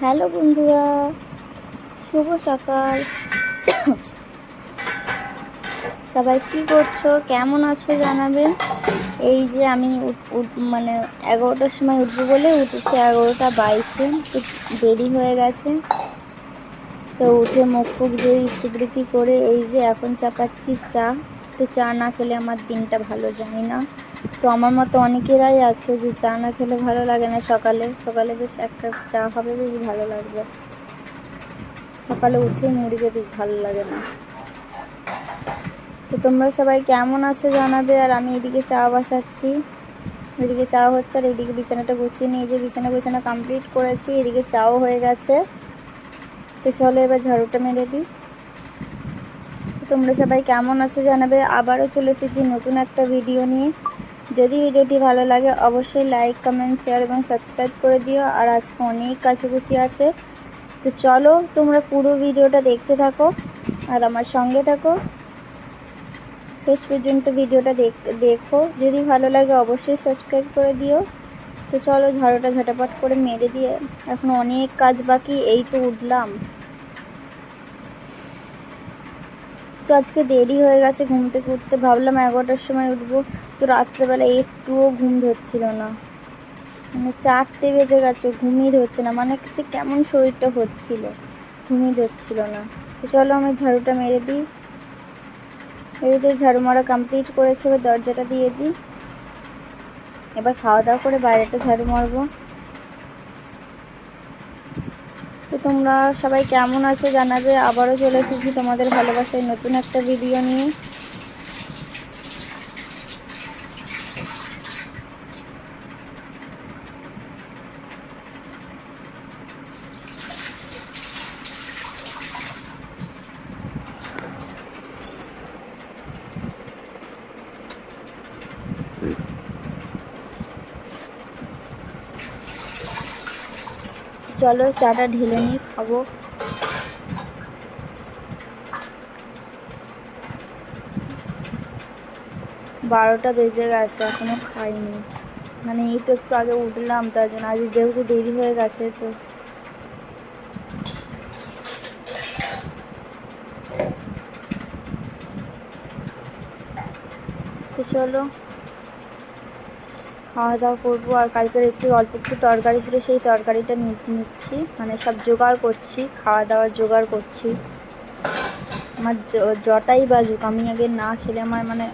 Hello বন্ধুরা, শুভ সকাল। সবাই কি করছ? কেমন আছো জানাবেন এই যে আমি মানে এগারোটার সময় উঠবো বলে উঠেছি, এগারোটা বাইশে দেরি হয়ে গেছে। তো উঠে মুখ ফুক দিয়ে করে এই যে এখন চাপাচ্ছি চা। তো চা না খেলে আমার দিনটা ভালো যায় না। তো আমার মতো অনেকেরাই আছে যে চা না খেলে ভালো লাগে না সকালে। সকালে বেশ এক কাপ চা হবে, বেশ ভালো লাগবে। সকালে উঠে মুড়ি খেতে ভালো লাগে না। তো তোমরা সবাই কেমন আছো জানাবে, আর আমি এদিকে চা বসাচ্ছি। এদিকে চা হচ্ছে আর এদিকে বিছানাটা গুছিয়ে নিয়ে যে বিছানা বিছানা কমপ্লিট করেছি, এদিকে চাও হয়ে গেছে। তো চলো এবার ঝাড়ুটা মেরে দিই। তোমরা সবাই কেমন আছো জানাবে। আবারও চলে এসেছি নতুন একটা ভিডিও নিয়ে। যদি ভিডিওটি ভালো লাগে, অবশ্যই লাইক কমেন্ট শেয়ার এবং সাবস্ক্রাইব করে দিও। আর আজকে অনেক কাছাকুচি আছে। তো চলো, তোমরা পুরো ভিডিওটা দেখতে থাকো আর আমার সঙ্গে থাকো। শেষ পর্যন্ত ভিডিওটা দেখ- যদি ভালো লাগে, অবশ্যই সাবস্ক্রাইব করে দিও। তো চলো, ঝাড়ুটা ঝাঁটাপাট করে মেরে দিয়ে। এখন অনেক কাজ বাকি, এই তো উঠলাম। তো আজকে দেরি হয়ে গেছে ঘুম থেকে উঠতে। ভাবলাম এগারোটার সময় উঠবো। তো রাত্রেবেলা একটুও ঘুম ধরছিল না। মানে চারটে বেজে গেছে, ঘুমই ধরছে না। মানে সে কেমন শরীরটা হচ্ছিল, ঘুমই ধরছিল না। তো চলো আমি ঝাড়ুটা মেরে দিই। এই দিয়ে ঝাড়ু মারা কমপ্লিট করেছে দরজাটা দিয়ে দিই। এবার খাওয়া দাওয়া করে বাইরেটা ঝাড়ু মারবো। তো তোমরা সবাই কেমন আছো জানাবে? আবারও চলে এসেছি তোমাদের ভালোবাসায় নতুন একটা ভিডিও নিয়ে। চলো, চাটা ঢেলে নিয়ে খাব। বারোটা বেজে গেছে, এখনও খাইনি। মানে এই তো একটু আগে উঠলাম, তার জন্য আজ যেহেতু দেরি হয়ে গেছে, তো তো চলো। খাওয়া দাওয়া করব। আর কালকের একটু অল্প একটু তরকারি ছিল, সেই তরকারিটা নিচ্ছি। মানে সব জোগাড় করছি খাওয়া দাওয়ার জোগাড় করছি। আমার জটাই বাজুক। আমি আগে না খেলে আমার মানে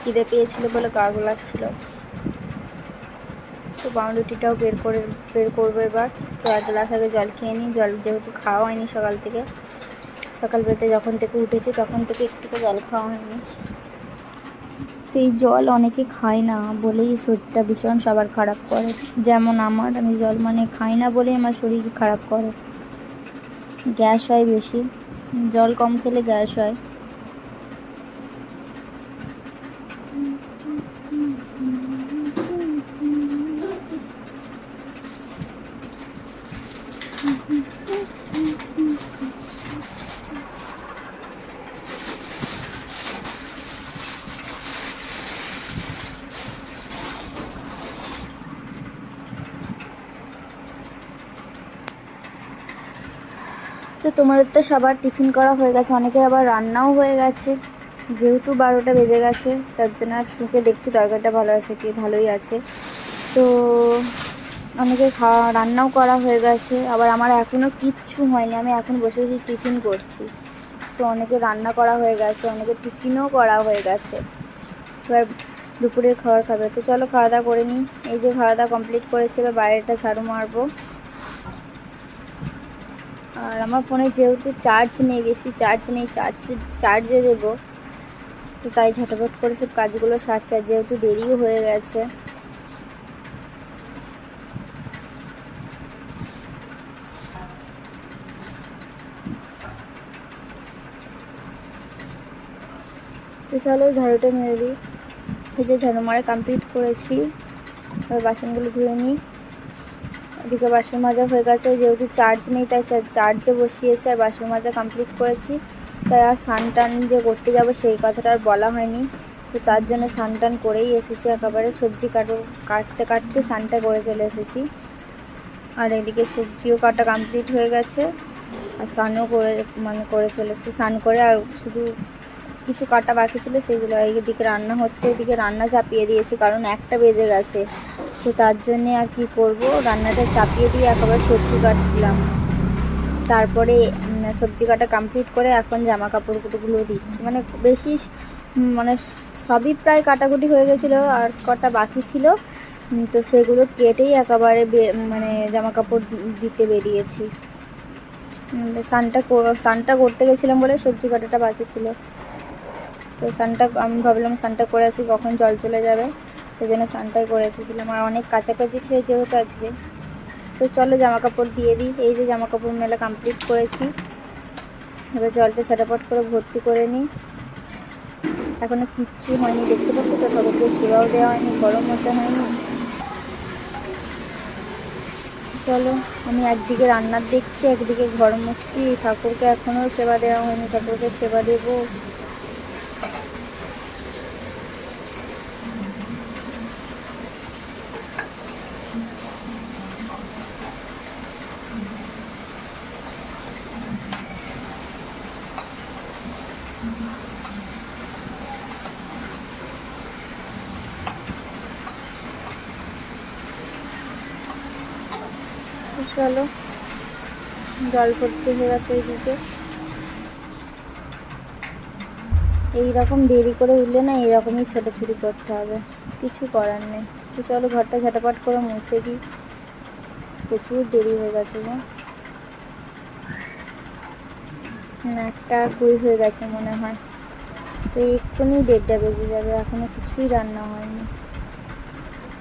খিদে পেয়েছিল বলে গা গোলাচ্ছিল। তো পাউরুটিটাও বের করে, বের করব এবার। তো এক গ্লাস আগে জল খেয়ে নিই। জল যেহেতু খাওয়া হয়নি সকাল থেকে। সকাল বেলাতে যখন থেকে উঠেছি, তখন থেকে একটুকু জল খাওয়া হয়নি। তো এই জল অনেকে খায় না বলেই শরীরটা ভীষণ সবার খারাপ করে। যেমন আমার, আমি জল মানে খাই না বলেই আমার শরীর খারাপ করে। গ্যাস হয় বেশি। জল কম খেলে গ্যাস হয়। তো তোমাদের তো সবার টিফিন করা হয়ে গেছে, অনেকের আবার রান্নাও হয়ে গেছে। যেহেতু বারোটা বেজে গেছে, তার জন্য আর শুকে দেখছি তরকারিটা ভালো আছে কি ভালোই আছে। তো অনেকে খাওয়া, রান্নাও করা হয়ে গেছে, আবার আমার এখনও কিচ্ছু হয়নি, আমি এখন বসে বসে টিফিন করছি। তো অনেকে রান্না করা হয়ে গেছে, অনেকে টিফিনও করা হয়ে গেছে। এবার দুপুরের খাবার খাবে। তো চলো খাওয়া দাওয়া করে নিই। এই যে খাওয়া দাওয়া কমপ্লিট করেছে, এবার বাইরেটা ঝাড়ু মারবো। আর আমার ফোনে যেহেতু চার্জ নেই বেশি চার্জ নেই চার্জ চার্জে দেবো। তো তাই ঝটাপট করে সব কাজগুলো সারছে, আর যেহেতু দেরিও হয়ে গেছে। তো চলো ঝাড়ুটা মেরে দিই। এই যে ঝাড়ু মারা কমপ্লিট করেছি বাসনগুলো ধুয়ে নিই। এদিকে বাসন মাজা হয়ে গেছে। যেহেতু চার্জ নেই, তাই চার্জে বসিয়েছে আর বাসন মাজা কমপ্লিট করেছি। তাই আর স্নান টান যে করতে যাব সেই কথাটা আর বলা হয়নি। তো তার জন্য স্নান টান করেই এসেছি একেবারে। সবজি কাটো, কাটতে কাটতে স্নানটা করে চলে এসেছি। আর এদিকে সবজিও কাটা কমপ্লিট হয়ে গেছে। আর স্নানও করে মানে করে চলেছে স্নান করে আর শুধু কিছু কাটা বাকি ছিল, সেগুলো এদিকে রান্না হচ্ছে। এদিকে রান্না চাপিয়ে দিয়েছি, কারণ একটা বেজে গেছে। তো তার জন্যে আর কি করব? রান্নাটা চাপিয়ে দিয়ে একবার সবজি কাটছিলাম। তারপরে সবজি কাটা কমপ্লিট করে এখন জামা কাপড়গুলো দিচ্ছি। মানে বেশি মানে সবই প্রায় কাটাকুটি হয়ে গেছিল, আর কটা বাকি ছিল। তো সেগুলো কেটেই একেবারে মানে জামা কাপড় দিতে বেরিয়েছি। কর- স্নানটা করতে গেছিলাম বলে সবজি কাটাটা বাকি ছিল। তো সানটা আমি ভাবলাম স্নানটা করে আসি, কখন জল চলে যাবে। জন্য স্নানটাই করে এসেছিলাম। আর অনেক কাছাকাছি ছিল যেহেতু আজকে। তো চলো জামা কাপড় দিয়ে দিই। এই যে জামা কাপড় মেলা কমপ্লিট করেছি। এবার জলটা ছটাপট করে ভর্তি করে নিই। এখনও কিচ্ছু হয়নি, দেখতে পাচ্ছি তো? ঠাকুরকে সেবাও দেওয়া হয়নি, গরম মোচা হয়নি। চলো, আমি একদিকে রান্নার দেখছি, একদিকে ঘর মুছছি। ঠাকুরকে এখনও সেবা দেওয়া হয়নি, ঠাকুরকে সেবা দেবো। চলো। জল ভর্তি হয়ে গেছে এইদিকে। এইরকম দেরি করে উঠলে না এইরকমই ছোটাছুটি করতে হবে। কিছু করার নেই। তো চলো ঘরটা ঝাটাপাট করে মুছে দিই। প্রচুর দেরি হয়ে গেছে গো। একটা কুড়ি হয়ে গেছে মনে হয়। তো এক্ষুনি দেড়টা বেজে যাবে, এখনও কিছুই রান্না হয়নি।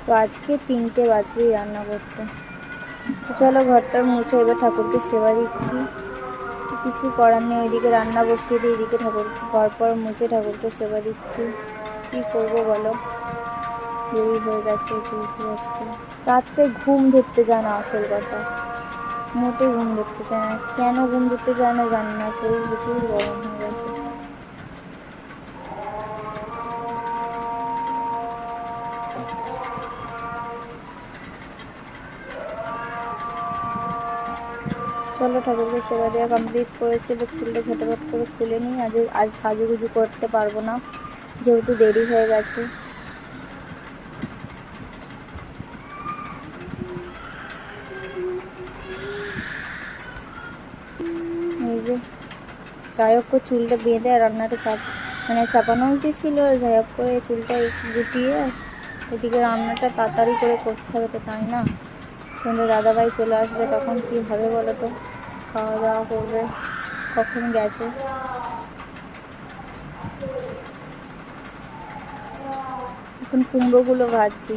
তো আজকে তিনটে বাজবেই রান্না করতে। চলো ঘরটা মুছে এবার ঠাকুরকে সেবা দিচ্ছি। কিছু করার নেই, ওইদিকে রান্না বসিয়ে দিয়ে এদিকে ঠাকুর ঘর পর মুছে ঠাকুরকে সেবা দিচ্ছি। কী করব বলো? দেরি হয়ে গেছে যেহেতু আজকে। রাত্রে ঘুম ধরতে চায় না আসল কথা। মোটেই ঘুম ধরতে চায় না। কেন ঘুম ধরতে চায় না জানি না, শরীর প্রচুর গরম হয়ে গেছে। চলো ঠাকুরকে সেবা দেওয়া কমপ্লিট করেছি এবার চুলটা ঝটপট করে খুলে নিই। আজ আজ সাজুগুজু করতে পারব না, যেহেতু দেরি হয়ে গেছে। এই যে, যাই হোক করে চুলটা বেঁধে রান্নাটা চাপ মানে চাপানো উচিত ছিল, যাই হোক করে চুলটা গুটিয়ে এদিকে রান্নাটা তাড়াতাড়ি করে করতে হবে তো তাই না? কিন্তু দাদাভাই চলে আসবে তখন কী হবে বলো তো? খাওয়া দাওয়া করবে কখন গেছে? এখন কুমড়োগুলো ভাজছি।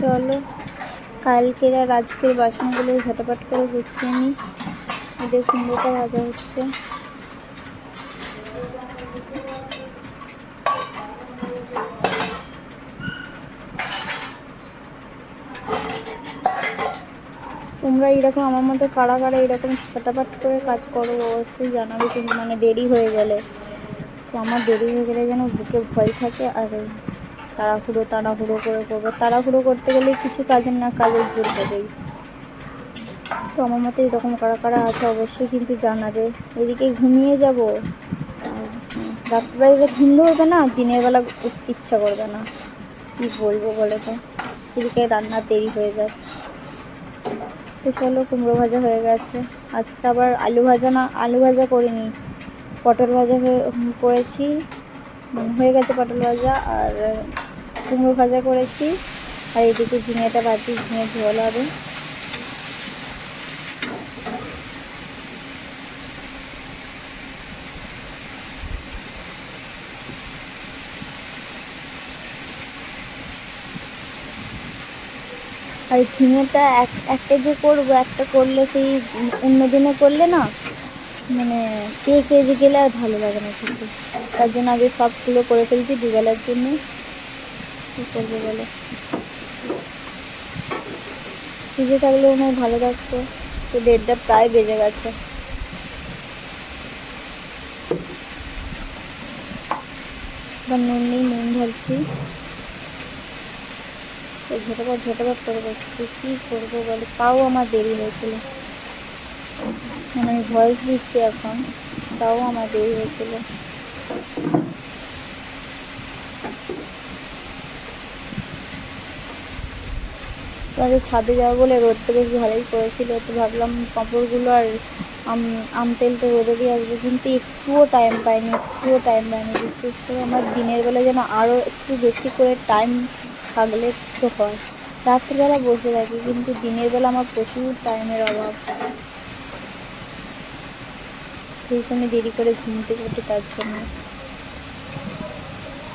চলো। কালকের আর আজকের বাসনগুলো ঝটাপট করে গুছিয়ে নিই। এদের কুমড়োটা ভাজা হচ্ছে। তোমরা এরকম আমার মতো কারা কারা এরকম ছটাপাট করে কাজ করো, অবশ্যই জানাবে কিন্তু মানে দেরি হয়ে গেলে। তো আমার দেরি হয়ে গেলে যেন বুকে ভয় থাকে, আর তাড়াহুড়ো তাড়াহুড়ো করে করব। তাড়াহুড়ো করতে গেলে কিছু কাজের না কাজের ভুল হবেই। তো আমার মতে এরকম কারা কারা আছে অবশ্যই কিন্তু জানাবে। এদিকে ঘুমিয়ে যাব। রাত্রিবেলা ঘুম ধরবে না, দিনের বেলা উঠতে ইচ্ছা করবে না। কী বলব বলে তো? এদিকে রান্না দেরি হয়ে যায়। তো চলো, কুমড়ো ভাজা হয়ে গেছে। আজকে আবার আলু ভাজা না, আলু ভাজা করিনি। পটল ভাজা হয়ে করেছি। হয়ে গেছে পটল ভাজা আর কুমড়ো ভাজা করেছি। আর এদিকে ঝিঙেটা ভাজি ঝিঙে ঝোল হবে। আর ঝিঙেটা এক একটা যে করব, একটা করলে সেই অন্য দিনে করলে না মানে কে যে গেলে আর ভালো লাগে না কিন্তু তার জন্য আগে সবগুলো করে ফেলছি দুবেলার জন্য। কী করব বলো? ভিজে থাকলেও আমার ভালো থাকতো। তো দেড়টা প্রায় বেজে গেছে। নুন নেই নুন ঢালছি। ঝোটাবার ঝোটাবার করে করছি। কী করব বলে? তাও আমার দেরি হয়েছিল। মানে আমি ভয়েস দিচ্ছি এখন, তাও আমার দেরি হয়েছিল। তোমাদের ছাদে যাব বলে রোদটা বেশ ভালোই পড়েছিল, তো ভাবলাম কাপড়গুলো আর আম আম তেলটা রোদে দিয়ে আসব, কিন্তু একটুও টাইম পাইনি, একটুও টাইম পাইনি। বিশেষ করে আমার দিনের বেলা যেন আরও একটু বেশি করে টাইম থাকলে তো হয়। রাত্রিবেলা বসে থাকি, কিন্তু দিনের বেলা আমার প্রচুর টাইমের অভাব। সেই সময় দেরি করে ঘুম থেকে তার জন্য।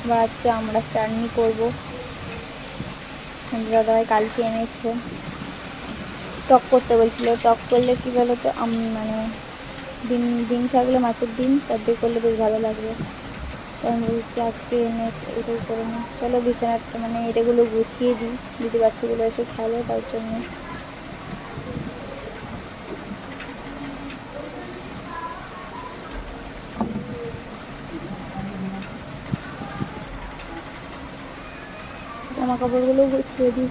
আবার আজকে আমরা চাটনি করব। দাদাভাই কালকে এনেছে। টক করতে বলছিল। টক করলে কী বলো তো আমি মানে ডিম ডিম থাকলে মাছের ডিম, তার দিয়ে করলে বেশ ভালো লাগবে। তো আমি বলছি, আজকে এনে এটাই করে নিই চলো বিছানাটা মানে এটাগুলো গুছিয়ে দিই। যদি বাচ্চাগুলো এসে খেলে তার জন্য। কাপড়গুলো গুছিয়ে দিই।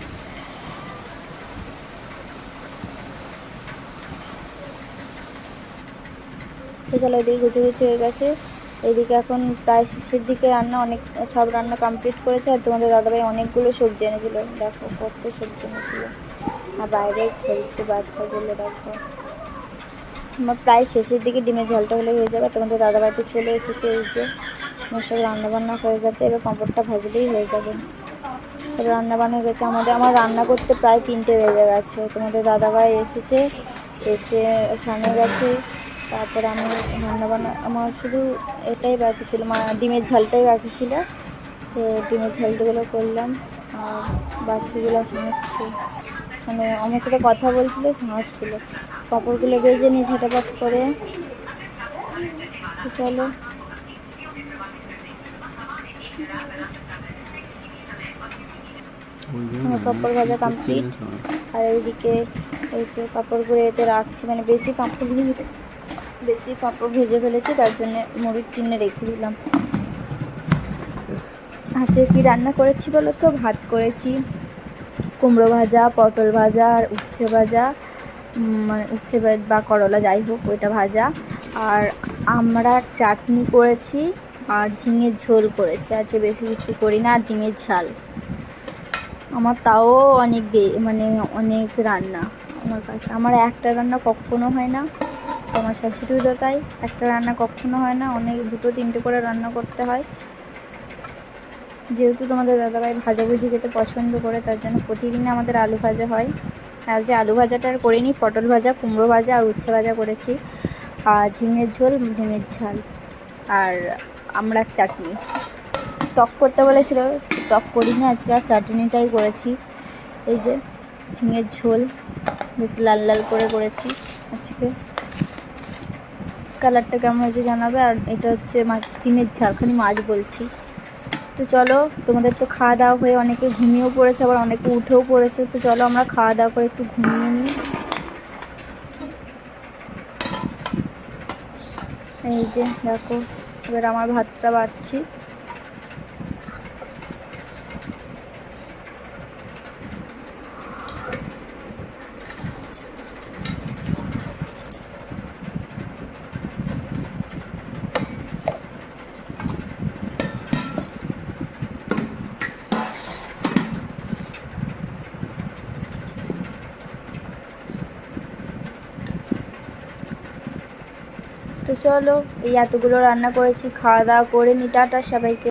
তো চলো এদিকে গুছিয়ে গুছিয়ে হয়ে গেছে। এদিকে এখন প্রায় শেষের দিকে রান্না অনেক, সব রান্না কমপ্লিট করেছে আর তোমাদের দাদাভাই অনেকগুলো সবজি এনেছিল। দেখো কত সবজি এনেছিল। আর বাইরে খেলছে বাচ্চাগুলো, দেখো। আমার প্রায় শেষের দিকে ডিমের ঝালটা হলে হয়ে যাবে। তোমাদের দাদাভাই তো চলে এসেছে, এই যে। আমার সব রান্নাবান্না হয়ে গেছে, এবার পাঁপড়টা ভাজলেই হয়ে যাবে। রান্না বান্না গেছে। আমাদের, আমার রান্না করতে প্রায় তিনটে বেজে গেছে। তোমাদের দাদাভাই এসেছে, এসে সামনে গেছে। তারপর আমি রান্না বান্না, আমার শুধু এটাই বাকি ছিল, মা, ডিমের ঝালটাই বাকি ছিল। তো ডিমের ঝালটাগুলো করলাম, আর বাচ্চাগুলো হাসছে মানে আমার সাথে কথা বলছিল হাসছিল কাপড়গুলো বেজে নিয়ে ঝাঁটাপাট করে চলো। আমার পাঁপড় ভাজা কমপ্লিট আর এইদিকে এই যে পাঁপড়গুলো এতে রাখছি মানে বেশি পাঁপড় ভেজে বেশি পাঁপড় ভেজে ফেলেছি তার জন্য মুড়ির টিনে রেখে দিলাম। আজকে কি রান্না করেছি বলো তো? ভাত করেছি কুমড়ো ভাজা পটল ভাজা আর উচ্ছে ভাজা মানে উচ্ছে বা- বা করলা যাই হোক ওইটা ভাজা। আর আমরা চাটনি করেছি আর ঝিঙের ঝোল করেছি। আজকে বেশি কিছু করি না আর ডিমের ঝাল। আমার তাও অনেক দে মানে অনেক রান্না আমার কাছে। আমার একটা রান্না কখনো হয় না, আমার শাশুড়িরও তাই। একটা রান্না কখনো হয় না, অনেক দুটো তিনটে করে রান্না করতে হয়। যেহেতু তোমাদের দাদাভাই ভাজাভুজি খেতে পছন্দ করে, তার জন্য প্রতিদিন আমাদের আলু ভাজা হয়। যে আলু ভাজাটা আর করিনি, পটল ভাজা, কুমড়ো ভাজা আর উচ্ছে ভাজা করেছি। আর ঝিঙের ঝোল ডিমের ঝাল। আর আমড়ার চাটনি। টক করতে বলেছিল টক করিনি আজকে আর চাটনিটাই করেছি। এই যে ঝিঙের ঝোল, বেশ লাল লাল করে করেছি আজকে। কালারটা কেমন হয়েছে জানাবে, আর এটা হচ্ছে মা- ডিমের ঝাল, খালি মাছ বলছি। তো চলো, তোমাদের তো খাওয়া দাওয়া হয়ে অনেকে ঘুমিয়েও পড়েছে, আবার অনেকে উঠেও পড়েছে, তো চলো আমরা খাওয়া দাওয়া করে একটু ঘুমিয়ে নিই। এই যে দেখো, এবার আমার ভাতটা বাড়ছি তো চলো এই এতগুলো রান্না করেছি খাওয়া দাওয়া করে নি টাটা সবাইকে।